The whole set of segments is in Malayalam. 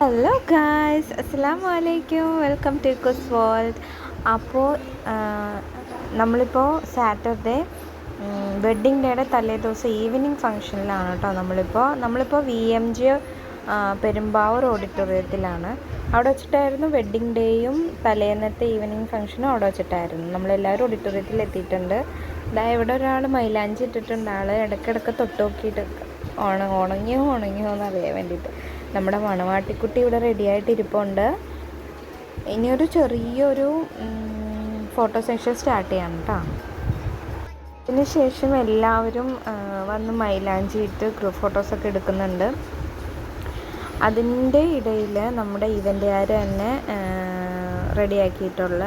ഹലോ ഗായ്സ് അസ്സാം വലൈക്കും വെൽക്കം ടു കുസ് വേൾഡ് അപ്പോൾ നമ്മളിപ്പോൾ സാറ്റർഡേ വെഡ്ഡിങ് ഡേയുടെ തലേ ദിവസം ഈവനിങ് ഫംഗ്ഷനിലാണ് കേട്ടോ നമ്മളിപ്പോൾ നമ്മളിപ്പോൾ വി എം ജി പെരുമ്പാവൂർ ഓഡിറ്റോറിയത്തിലാണ് അവിടെ വെച്ചിട്ടായിരുന്നു വെഡ്ഡിങ് ഡേയും തലേന്നത്തെ ഈവനിങ് ഫംഗ്ഷനും അവിടെ വെച്ചിട്ടായിരുന്നു. നമ്മളെല്ലാവരും ഓഡിറ്റോറിയത്തിൽ എത്തിയിട്ടുണ്ട്. ഇതാ ഇവിടെ ഒരാൾ മൈലാഞ്ചി ഇട്ടിട്ടുണ്ട്. ആൾ ഇടയ്ക്കിടയ്ക്ക് തൊട്ട് നോക്കിയിട്ട് ഉണ ഉണങ്ങിയോ ഉണങ്ങിയോ എന്ന് അറിയാൻ വേണ്ടിയിട്ട്. നമ്മുടെ മണവാട്ടിക്കുട്ടി ഇവിടെ റെഡിയായിട്ട് ഇരിപ്പുണ്ട് ഇനിയൊരു ചെറിയൊരു ഫോട്ടോ സെഷൻ സ്റ്റാർട്ട് ചെയ്യണം കേട്ടോ അതിന് ശേഷം എല്ലാവരും വന്ന് മൈലാഞ്ചിയിട്ട് ഗ്രൂപ്പ് ഫോട്ടോസൊക്കെ എടുക്കുന്നുണ്ട്. അതിന്റെ ഇടയിൽ നമ്മുടെ ഇവന്റുകാർ തന്നെ റെഡിയാക്കിയിട്ടുള്ള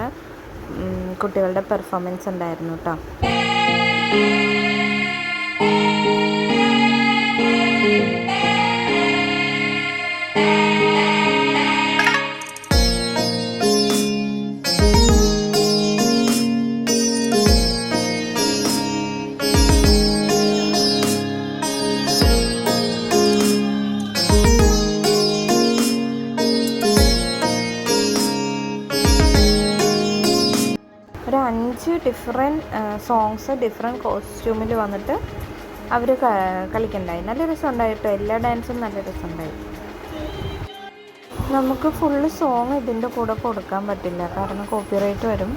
കുട്ടികളുടെ പെർഫോമൻസ് ഉണ്ടായിരുന്നു കേട്ടോ ഡിഫറെന്റ് സോങ്സ് ഡിഫറെന്റ് കോസ്റ്റ്യൂമിൽ വന്നിട്ട് അവർ കളിക്കണ്ടായി. നല്ല രസമുണ്ടായിട്ടോ എല്ലാ ഡാൻസും നല്ല രസമുണ്ടായി നമുക്ക് ഫുള്ള് സോങ് ഇതിന്റെ കൂടെ കൊടുക്കാൻ പറ്റില്ല. കാരണം കോപ്പിറൈറ്റ് വരും.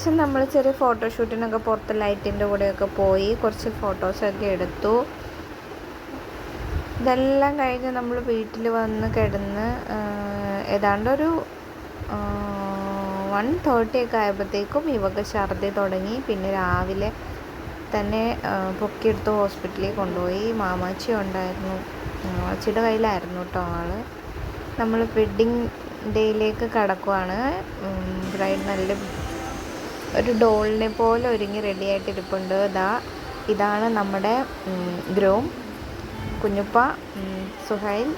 ശേഷം നമ്മൾ ചെറിയ ഫോട്ടോഷൂട്ടിനൊക്കെ പുറത്ത് ലൈറ്റിന്റെ കൂടെയൊക്കെ പോയി കുറച്ച് ഫോട്ടോസൊക്കെ എടുത്തു. ഇതെല്ലാം കഴിഞ്ഞ് നമ്മൾ വീട്ടിൽ വന്ന് കിടന്ന് ഏതാണ്ട് ഏതാണ്ടൊരു വൺ തേർട്ടി ഒക്കെ ആയപ്പോഴത്തേക്കും ഇവക്ക് ഛർദി തുടങ്ങി. പിന്നെ രാവിലെ തന്നെ പൊക്കിയെടുത്ത് ഹോസ്പിറ്റലിൽ കൊണ്ടുപോയി. മാമാച്ചി ഉണ്ടായിരുന്നു. മാമാച്ചിയുടെ കയ്യിലായിരുന്നു കേട്ടോ ആൾ. നമ്മൾ വെഡ്ഡിങ് ഡേയിലേക്ക് കടക്കുവാണ്. ബ്രൈഡ് നല്ല ഒരു ഡോളിനെ പോലെ ഒരുങ്ങി റെഡി ആയിട്ടിരിപ്പുണ്ട്. ഇതാ ഇതാണ് നമ്മുടെ ഗ്രൂം. കുഞ്ഞുപ്പ സുഹൈൽ.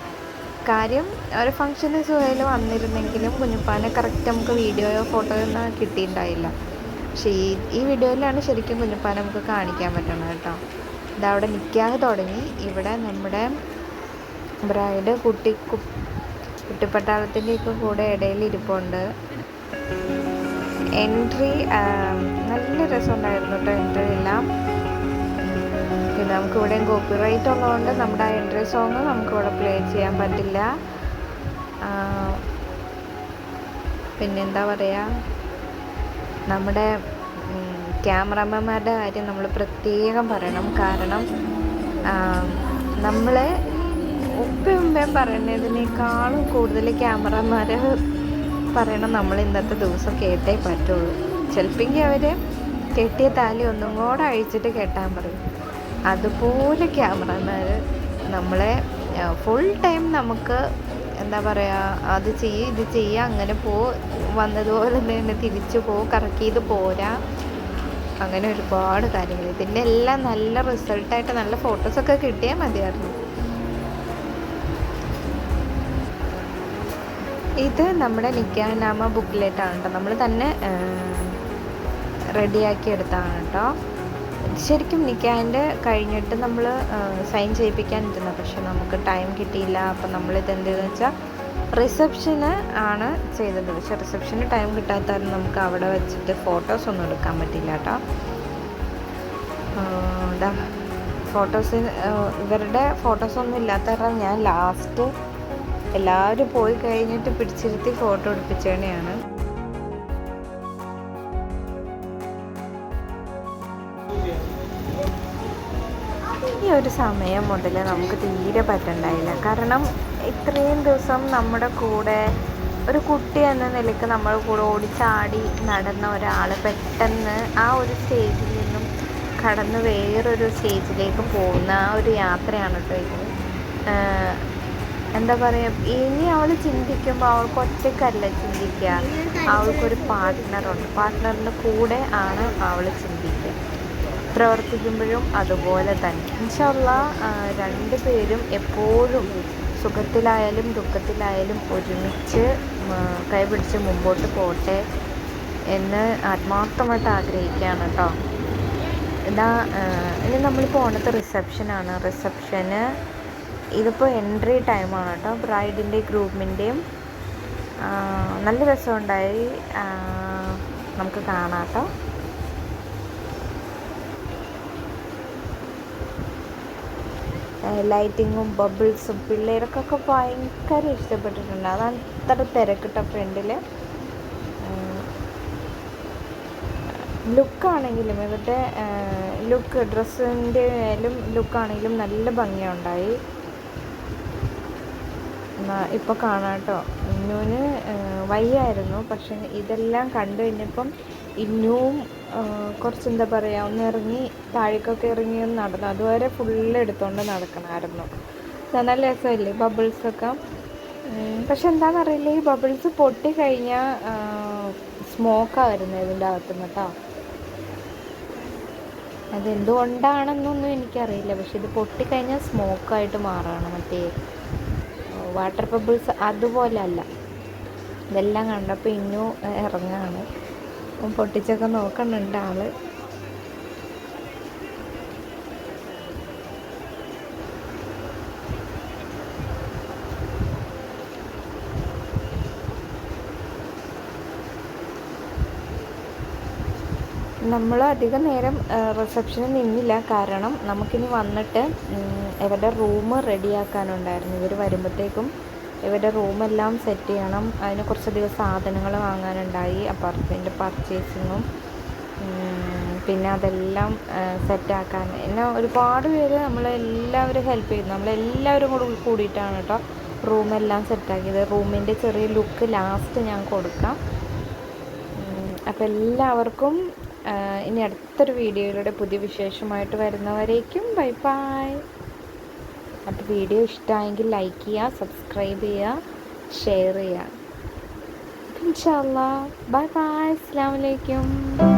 കാര്യം ഒരു ഫംഗ്ഷന് സുഹൈൽ വന്നിരുന്നെങ്കിലും കുഞ്ഞുപ്പാനെ കറക്റ്റ് നമുക്ക് വീഡിയോയോ ഫോട്ടോയോ ഒന്നും കിട്ടിയിട്ടുണ്ടായില്ല. പക്ഷേ ഈ ഈ വീഡിയോയിലാണ് ശരിക്കും കുഞ്ഞുപ്പാനെ നമുക്ക് കാണിക്കാൻ പറ്റണത് കേട്ടോ. ഇതവിടെ നിൽക്കാതെ തുടങ്ങി. ഇവിടെ നമ്മുടെ ബ്രൈഡ് കുട്ടി കുട്ടിപ്പട്ടാളത്തിന്റെയൊക്കെ കൂടെ ഇടയിൽ ഇരിപ്പുണ്ട്. എൻട്രി നല്ല രസമുണ്ടായിരുന്നു കേട്ടോ എൻട്രി എല്ലാം പിന്നെ നമുക്ക് ഇവിടെയും കോപ്പി റൈറ്റ് ഉള്ളതുകൊണ്ട് നമ്മുടെ എൻട്രി സോങ് നമുക്ക് ഇവിടെ പ്ലേ ചെയ്യാൻ പറ്റില്ല. പിന്നെന്താ പറയുക നമ്മുടെ ക്യാമറമാൻമാരുടെ കാര്യം നമ്മൾ പ്രത്യേകം പറയണം. കാരണം നമ്മളെ ഉപ്പയും ഉമ്മയും പറയുന്നതിനേക്കാളും കൂടുതൽ ക്യാമറമാർ പറയണം നമ്മൾ ഇന്നത്തെ ദിവസം കേട്ടേ പറ്റുള്ളൂ. ചിലപ്പെങ്കിൽ അവർ കെട്ടിയ താലി ഒന്നും കൂടെ അഴിച്ചിട്ട് കെട്ടാൻ പറയും. അതുപോലെ ക്യാമറമാർ നമ്മളെ ഫുൾ ടൈം നമുക്ക് എന്താ പറയുക അത് ചെയ്യ് ഇത് ചെയ്യുക അങ്ങനെ പോ വന്നതുപോലെ തന്നെ തിരിച്ചു പോ കറക്കിയത് പോരാ. അങ്ങനെ ഒരുപാട് കാര്യങ്ങൾ ഇതിന്റെ എല്ലാം നല്ല റിസൾട്ടായിട്ട് നല്ല ഫോട്ടോസൊക്കെ കിട്ടിയാൽ മതിയായിരുന്നു. ഇത് നമ്മുടെ നിക്കാനാമ ബുക്കിലേറ്റാണ് കേട്ടോ. നമ്മൾ തന്നെ റെഡിയാക്കി എടുത്താണ് കേട്ടോ. ശരിക്കും നിക്കാന്റെ കഴിഞ്ഞിട്ട് നമ്മൾ സൈൻ ചെയ്യിപ്പിക്കാൻ ഇരുന്ന പക്ഷെ നമുക്ക് ടൈം കിട്ടിയില്ല. അപ്പം നമ്മളിത് എന്തെന്ന് വെച്ചാൽ റിസപ്ഷന് ആണ് ചെയ്തത്. പക്ഷേ റിസപ്ഷന് ടൈം കിട്ടാത്ത നമുക്ക് അവിടെ വെച്ചിട്ട് ഫോട്ടോസ് ഒന്നും എടുക്കാൻ പറ്റില്ല കേട്ടോ. ഫോട്ടോസ് ഇവരുടെ ഫോട്ടോസൊന്നും ഇല്ലാത്ത കാരണം ഞാൻ ലാസ്റ്റ് എല്ലാവരും പോയി കഴിഞ്ഞിട്ട് പിടിച്ചിരുത്തി ഫോട്ടോ എടുപ്പിച്ചേണെയാണ് ഈ ഒരു സമയം മുതൽ നമുക്ക് തീരെ പറ്റണ്ടായില്ല. കാരണം ഇത്രയും ദിവസം നമ്മുടെ കൂടെ ഒരു കുട്ടി എന്ന നിലയ്ക്ക് നമ്മുടെ കൂടെ ഓടിച്ചാടി നടന്ന ഒരാൾ പെട്ടെന്ന് ആ ഒരു സ്റ്റേജിൽ നിന്നും കടന്ന് വേറൊരു സ്റ്റേജിലേക്ക് പോകുന്ന ആ ഒരു യാത്രയാണ് കേട്ടോ ഇത്. എന്താ പറയുക ഇനി അവൾ ചിന്തിക്കുമ്പോൾ അവൾക്ക് ഒറ്റക്കല്ല ചിന്തിക്കുക അവൾക്കൊരു പാർട്ട്ണറുണ്ട് പാർട്ട്ണറിന്റെ കൂടെ ആണ് അവൾ ചിന്തിക്കുക പ്രവർത്തിക്കുമ്പോഴും അതുപോലെ തന്നെ. ഇൻഷല്ല രണ്ട് പേരും എപ്പോഴും സുഖത്തിലായാലും ദുഃഖത്തിലായാലും ഒരുമിച്ച് കൈപിടിച്ച് മുമ്പോട്ട് പോട്ടെ എന്ന് ആത്മാർത്ഥമായിട്ട് ആഗ്രഹിക്കുകയാണ് കേട്ടോ ഇതാ ഇനി നമ്മളിപ്പോൾ ഓണത്തെ റിസപ്ഷനാണ് റിസപ്ഷന് ഇതിപ്പോൾ എൻട്രി ടൈമാണ് കേട്ടോ. ബ്രൈഡിന്റെയും ഗ്രൂമിന്റെയും നല്ല രസമുണ്ടായി. നമുക്ക് കാണാം കേട്ടോ. ലൈറ്റിങ്ങും ബബിൾസും പിള്ളേർക്കൊക്കെ ഭയങ്കര ഇഷ്ടപ്പെട്ടിട്ടുണ്ട്. അതാണ് അത്ര തിരക്കിട്ട ഫ്രണ്ടിൽ ലുക്കാണെങ്കിലും ഇവരുടെ ലുക്ക് ഡ്രസ്സിന്റെ ആയാലും ലുക്കാണെങ്കിലും നല്ല ഭംഗിയുണ്ടായി. ഇപ്പോൾ കാണാം കേട്ടോ ഇന്നുവിന് വയ്യായിരുന്നു. പക്ഷെ ഇതെല്ലാം കണ്ടു കഴിഞ്ഞപ്പം ഇന്നുവും കുറച്ച് എന്താ പറയുക ഒന്ന് ഇറങ്ങി താഴേക്കൊക്കെ ഇറങ്ങി ഒന്ന് നടന്നു. അതുവരെ ഫുള്ള് എടുത്തുകൊണ്ട് നടക്കണമായിരുന്നു നല്ല രസമല്ലേ ബബിൾസൊക്കെ. പക്ഷെ എന്താണെന്നറിയില്ല ഈ ബബിൾസ് പൊട്ടി പൊട്ടിക്കഴിഞ്ഞാൽ സ്മോക്കായിരുന്നു ഇതിന്റെ അകത്തുനിന്ന് കേട്ടോ അതെന്തുകൊണ്ടാണെന്നൊന്നും എനിക്കറിയില്ല. പക്ഷെ ഇത് പൊട്ടിക്കഴിഞ്ഞാൽ സ്മോക്കായിട്ട് മാറുകയാണ് മറ്റേ വാട്ടർ ബബിൾസ് അതുപോലെ അല്ല ഇതെല്ലാം കണ്ടപ്പോൾ ഇന്നും ഇറങ്ങാണ്. പൊട്ടിച്ചൊക്കെ നോക്കുന്നുണ്ട് ആൾ. നമ്മൾ അധിക നേരം റിസപ്ഷനിൽ നിന്നില്ല. കാരണം നമുക്കിനി വന്നിട്ട് ഇവരുടെ റൂം റെഡിയാക്കാനുണ്ടായിരുന്നു. ഇവർ വരുമ്പോഴത്തേക്കും ഇവരുടെ റൂമെല്ലാം സെറ്റ് ചെയ്യണം. അതിന് കുറച്ചധികം സാധനങ്ങൾ വാങ്ങാനുണ്ടായി. അപ്പാർട്ട്മെന്റ് പർച്ചേസിങ്ങും പിന്നെ അതെല്ലാം സെറ്റാക്കാൻ എന്നെ ഒരുപാട് പേര് നമ്മളെല്ലാവരും ഹെൽപ്പ് ചെയ്തു. നമ്മളെല്ലാവരും കൂടെ കൂടിയിട്ടാണ് കേട്ടോ റൂമെല്ലാം സെറ്റാക്കിയത് റൂമിന്റെ ചെറിയ ലുക്ക് ലാസ്റ്റ് ഞാൻ കൊടുക്കാം. അപ്പോൾ എല്ലാവർക്കും ഇനി അടുത്തൊരു വീഡിയോയിലൂടെ പുതിയ വിശേഷമായിട്ട് വരുന്നവരേക്കും ബൈ ബൈ. അപ്പോൾ വീഡിയോ ഇഷ്ടമായെങ്കിൽ ലൈക്ക് ചെയ്യുക സബ്സ്ക്രൈബ് ചെയ്യുക ഷെയർ ചെയ്യുക. ഇൻഷാല്ല ബൈ ബൈ. അസ്സാം വലൈക്കും